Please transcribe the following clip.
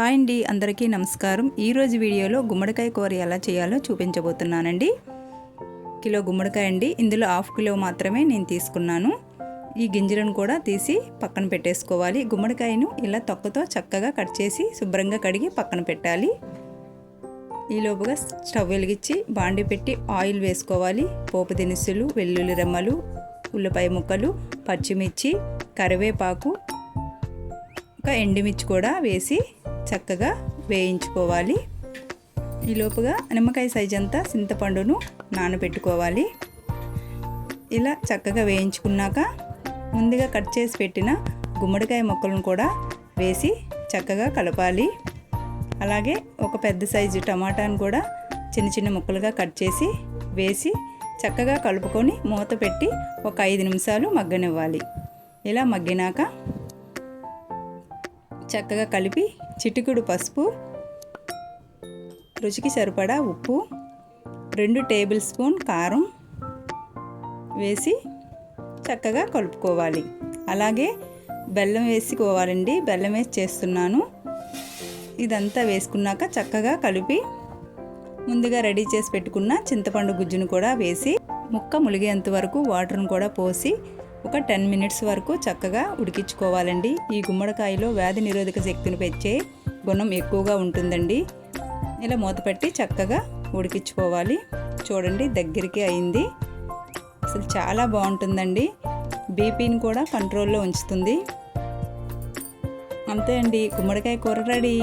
Hi అండి అందరికీ నమస్కారం. ఈరోజు వీడియోలో గుమ్మడికాయ కూర ఎలా చేయాలో చూపించబోతున్నానండి. కిలో గుమ్మడికాయ అండి ఇందులో హాఫ్ కిలో మాత్రమే నేను తీసుకున్నాను. ఈ గింజలను కూడా తీసి పక్కన పెట్టేసుకోవాలి. గుమ్మడికాయను ఇలా తొక్కతో చక్కగా కట్ చేసి శుభ్రంగా కడిగి పక్కన పెట్టాలి. ఈలోపుగా స్టవ్ వెలిగించి బాండి పెట్టి ఆయిల్ వేసుకోవాలి. పోపు దినుసులు వెల్లుల్లి రెమ్మలు ఉల్లిపాయ ముక్కలు పచ్చిమిర్చి కరివేపాకు ఒక ఎండుమిర్చి కూడా వేసి చక్కగా వేయించుకోవాలి. ఈ లోపుగా నిమ్మకాయ సైజ్ అంతా చింతపండును నానబెట్టుకోవాలి. ఇలా చక్కగా వేయించుకున్నాక ముందుగా కట్ చేసి పెట్టిన గుమ్మడికాయ ముక్కలను కూడా వేసి చక్కగా కలపాలి. అలాగే ఒక పెద్ద సైజు టమాటాను కూడా చిన్న చిన్న ముక్కలుగా కట్ చేసి వేసి చక్కగా కలుపుకొని మూత పెట్టి ఒక ఐదు నిమిషాలు మగ్గనివ్వాలి. ఇలా మగ్గినాక చక్కగా కలిపి చిటికుడు పసుపు రుచికి సరిపడా ఉప్పు రెండు టేబుల్ స్పూన్ కారం వేసి చక్కగా కలుపుకోవాలి. అలాగే బెల్లం వేసుకోవాలండి. బెల్లం వేసి చేస్తున్నాను. ఇదంతా వేసుకున్నాక చక్కగా కలిపి ముందుగా రెడీ చేసి పెట్టుకున్న చింతపండు గుజ్జును కూడా వేసి ముక్క ములిగేంత వరకు వాటర్ను కూడా పోసి ఒక టెన్ మినిట్స్ వరకు చక్కగా ఉడికించుకోవాలండి. ఈ గుమ్మడికాయలో వ్యాధి నిరోధక శక్తిని పెంచే గుణం ఎక్కువగా ఉంటుందండి. ఇలా మూత పెట్టి చక్కగా ఉడికించుకోవాలి. చూడండి దగ్గరికి అయింది. అసలు చాలా బాగుంటుందండి. బీపీని కూడా కంట్రోల్లో ఉంచుతుంది. అంతే అండి. గుమ్మడికాయ కూర రెడీ.